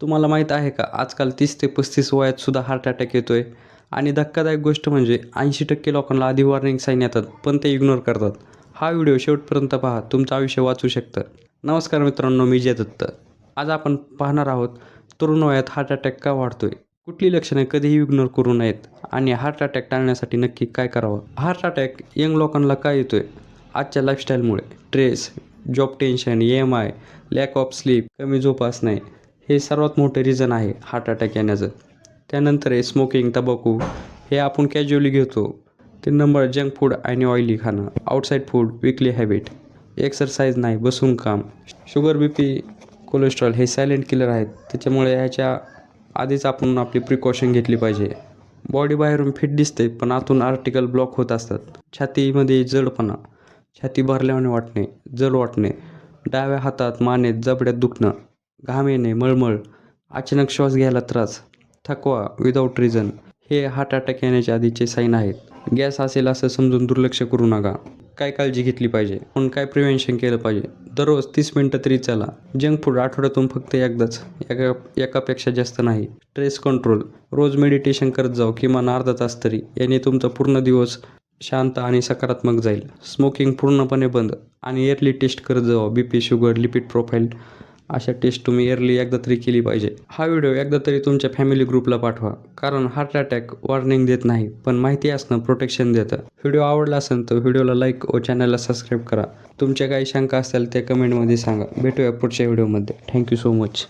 तुम्हाला माहीत आहे का आजकाल तीस ते पस्तीस वयात सुद्धा हार्ट अटॅक येतो आहे आणि धक्कादायक गोष्ट म्हणजे ऐंशी टक्के लोकांना आधी वॉर्निंग साईन येतात पण ते इग्नोर करतात. हा व्हिडिओ शेवटपर्यंत पहा तुमचं आयुष्य वाचू शकतं. नमस्कार मित्रांनो मी जय दत्त. आज आपण पाहणार आहोत तरुण वयात हार्ट अटॅक का वाढतोय? कुठली लक्षणे कधीही इग्नोर करू नयेत. आणि हार्ट अटॅक टाळण्यासाठी नक्की काय करावं? हार्ट अटॅक यंग लोकांना काय येतोय? आजच्या लाईफस्टाईलमुळे stress job tension E M I lack of sleep कमी जोपास नाही हे सर्वात मोठं रिझन आहे हार्ट अटॅक येण्याचं. त्यानंतर आहे स्मोकिंग तंबाखू हे आपण कॅज्युअली घेतो. तीन नंबर जंक फूड आणि ऑइली खाणं. Outside food weekly habit exercise नाही बसून काम. शुगर बी पी कोलेस्ट्रॉल हे सायलेंट किलर आहेत. त्याच्यामुळे ह्याच्या आधीच आपण आपली प्रिकॉशन घेतली पाहिजे. बॉडी बाहेरून फिट दिसते पण आतून आर्टिकल ब्लॉक होत असतात. छातीमध्ये जडपणा. छाती भरल्याने वाटणे जड वाटणे. डाव्या हातात मानेत जबड्यात दुखणं. घाम येणे मळमळ अचानक श्वास घ्यायला त्रास थकवा विदाऊट रिझन हे हार्ट अटॅक येण्याच्या आधीचे साईन आहेत. गॅस असेल असं समजून दुर्लक्ष करू नका. काय काळजी घेतली पाहिजे? पण काय प्रिव्हेन्शन केलं पाहिजे? दररोज तीस मिनटं तरी चला. जंक फूड आठवड्यातून फक्त एकदाच. एका एकापेक्षा जास्त नाही. स्ट्रेस कंट्रोल रोज मेडिटेशन करत जाऊ किमान अर्धा तास तरी. याने तुमचा पूर्ण दिवस शांत आणि सकारात्मक जाईल. स्मोकिंग पूर्णपणे बंद. आणि इयरली टेस्ट करत जावं. B P sugar lipid profile अशा टेस्ट तुम्ही इयरली एकदा तरी केली पाहिजे. हा व्हिडिओ एकदा तरी तुमच्या फॅमिली ग्रुपला पाठवा कारण हार्ट अटॅक वॉर्निंग देत नाही पण माहिती असणं प्रोटेक्शन देतं. व्हिडिओ आवडला असेल तर व्हिडिओला लाईक व चॅनलला सबस्क्राईब करा. तुमच्या काही शंका असतील त्या कमेंटमध्ये सांगा. भेटूया पुढच्या व्हिडिओमध्ये थँक्यू सो मच